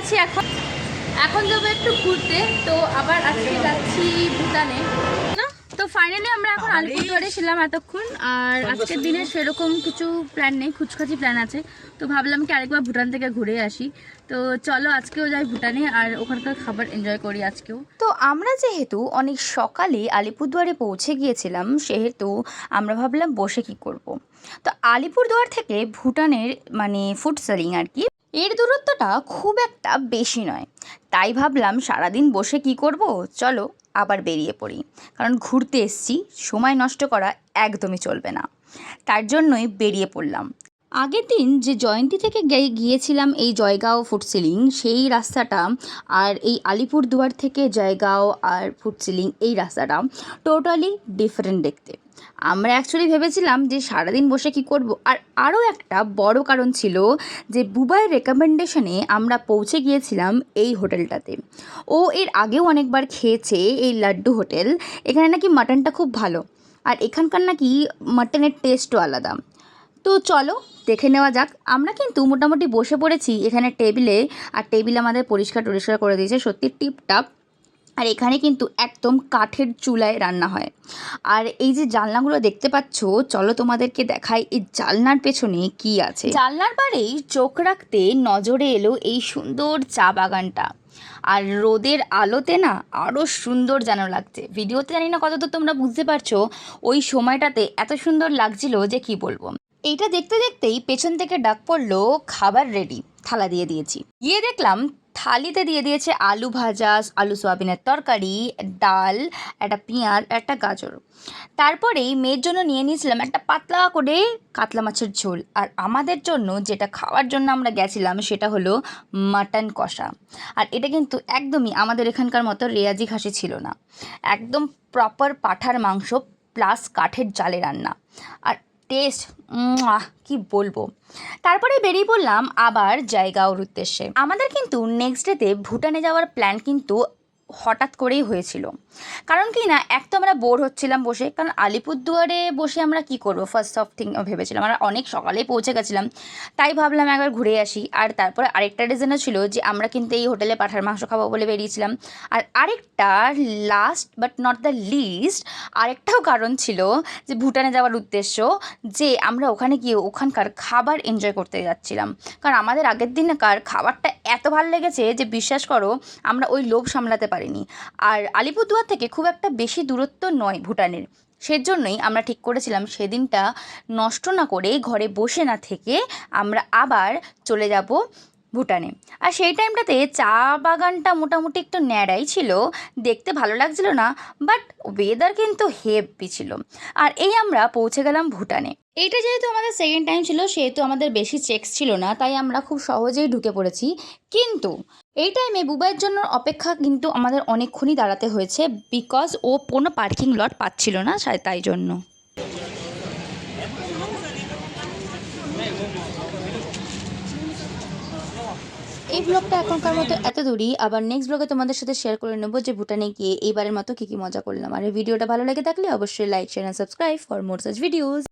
আছি এখন। এখন যাব একটু ঘুরতে তো আবার আজকে যাচ্ছি ভুটানে। না? তো ফাইনালি আমরা এখন আলিপুরদুয়ারে ছিলাম এতক্ষণ আর আজকের দিনে সেরকম কিছু প্ল্যান নেই খুচখাচি প্ল্যান আছে। তো ভাবলাম কি আরেকবার ভুটান থেকে ঘুরে আসি। তো চলো আজকেও যাই ভুটানে আর ওখানকার খাবার এনজয় করি আজকেও। তো আমরা যেহেতু অনেক সকালে আলিপুরদুয়ারে পৌঁছে গিয়েছিলাম সেহেতু আমরা ভাবলাম বসে কি করব। তো আলিপুরদুয়ার থেকে ভুটানের মানে ফুড সেলিং আর কি এর দূরত্বটা খুব একটা বেশি নয়। তাই ভাবলাম সারাদিন বসে কি করব? চলো আবার বেরিয়ে পড়ি। কারণ ঘুরতে এসছি, সময় নষ্ট করা একদমই চলবে না। তার জন্যই বেরিয়ে পড়লাম। আগের দিন যে জয়ন্তী থেকে গিয়েছিলাম এই জয়গাঁও ফুড সিলিং সেই রাস্তাটা আর এই আলিপুরদুয়ার থেকে জয়গাঁও আর ফুড সিলিং এই রাস্তাটা টোটালি ডিফারেন্ট দেখতে। আমরা অ্যাকচুয়ালি ভেবেছিলাম যে সারাদিন বসে কি করব। আর আরও একটা বড় কারণ ছিল যে বুবাইয়ের রেকমেন্ডেশনে আমরা পৌঁছে গিয়েছিলাম এই হোটেলটাতে। ও এর আগেও অনেকবার খেয়েছে এই লাড্ডু হোটেল। এখানে নাকি মাটনটা খুব ভালো। আর এখানকার নাকি মাটনের টেস্টও আলাদা। তো চলো, দেখে নেওয়া যাক। আমরা কিন্তু মোটামুটি বসে পড়েছি এখানে টেবিলে। আর টেবিল আমাদের পরিষ্কার টরিষ্কার করে দিয়েছে। সত্যি টিপটাপ। আর এখানে কিন্তু একদম কাঠের চুলায় রান্না হয়। আর এই যে জানলাগুলো দেখতে পাচ্ছ, চলো তোমাদেরকে দেখাই এই জানলার পেছনে কি আছে। জানলার পাড়েই চোখ রাখতে নজরে এলো এই সুন্দর চা বাগানটা। আর রোদের আলোতে না আরও সুন্দর যেন লাগছে। ভিডিওতে জানি না কতদূর তোমরা বুঝতে পারছ, ওই সময়টাতে এত সুন্দর লাগছিল যে কি বলব। এইটা দেখতে দেখতেই পেছন থেকে ডাক পড়ল, খাবার রেডি থালা দিয়ে দিয়েছি। গিয়ে দেখলাম থালিতে দিয়ে দিয়েছে আলু ভাজা, আলু সোয়াবিনের তরকারি, ডাল, একটা পেঁয়াজ, একটা গাজর। তারপরেই মেয়ের জন্য নিয়ে নিয়েছিলাম একটা পাতলা করে কাতলা মাছের ঝোল। আর আমাদের জন্য যেটা খাওয়ার জন্য আমরা গেছিলাম সেটা হলো মাটন কষা। আর এটা কিন্তু একদমই আমাদের এখানকার মতো রেয়াজি খাসি ছিল না। একদম প্রপার পাঠার মাংস প্লাস কাঠের জালে রান্না। আর টেস্ট কি বলব? তারপরে বেরিয়ে পড়লাম আবার জায়গা ওর উদ্দেশ্যে। আমাদের কিন্তু নেক্সট ডেতে ভুটানে যাওয়ার প্ল্যান কিন্তু হঠাৎ করেই হয়েছিল। কারণ কি না, এক তো আমরা বোর হচ্ছিলাম বসে, কারণ আলিপুরদুয়ারে বসে আমরা কি করব? ফার্স্ট অফ থিং ভেবেছিলাম, আমরা অনেক সকালেই পৌঁছে গেছিলাম, তাই ভাবলাম একবার ঘুরে আসি। আর তারপরে আরেকটা রিজনও ছিল যে, আমরা কিন্তু এই হোটেলে পাঠার মাংস খাব বলে বেরিয়েছিলাম। আর আরেকটা last but not the least আরেকটাও কারণ ছিল যে, ভুটানে যাওয়ার উদ্দেশ্য যে, আমরা ওখানে গিয়ে ওখানকার খাবার এনজয় করতে যাচ্ছিলাম। কারণ আমাদের আগের দিনকার খাবারটা এত ভালো লেগেছে যে, বিশ্বাস করো, আমরা ওই লোভ সামলাতে পারিনি। আর আলিপুরদুয়ার থেকে খুব একটা বেশি দূরত্ব নয় ভুটানের। সেজন্যই আমরা ঠিক করেছিলাম সেদিনটা নষ্ট না করে ঘরে বসে না থেকে আমরা আবার চলে যাব ভুটানে। আর সেই টাইমটাতে চা বাগানটা মোটামুটি একটু ন্যাড়াই ছিল, দেখতে ভালো লাগছিল না, বাট ওয়েদার কিন্তু হেভি ছিল। আর এই আমরা পৌঁছে গেলাম ভুটানে। এইটা যেহেতু আমাদের সেকেন্ড টাইম ছিল, সেহেতু আমাদের বেশি চেকস ছিল না, তাই আমরা খুব সহজেই ঢুকে পড়েছি। কিন্তু এই টাইমে বুবাইয়ের জন্য অপেক্ষা কিন্তু আমাদের অনেকক্ষণই দাঁড়াতে হয়েছে বিকজ ও কোনো পার্কিং লট পাচ্ছিল না তাই জন্য। এই ব্লগটা এখনকার মতো এত দূরই। আবার নেক্সট ব্লগে তোমাদের সাথে শেয়ার করে নেব যে ভুটানে গিয়ে এইবারের মতো কী কী মজা করলাম। আর ভিডিওটা ভালো লেগে থাকলে অবশ্যই like share and subscribe for more such videos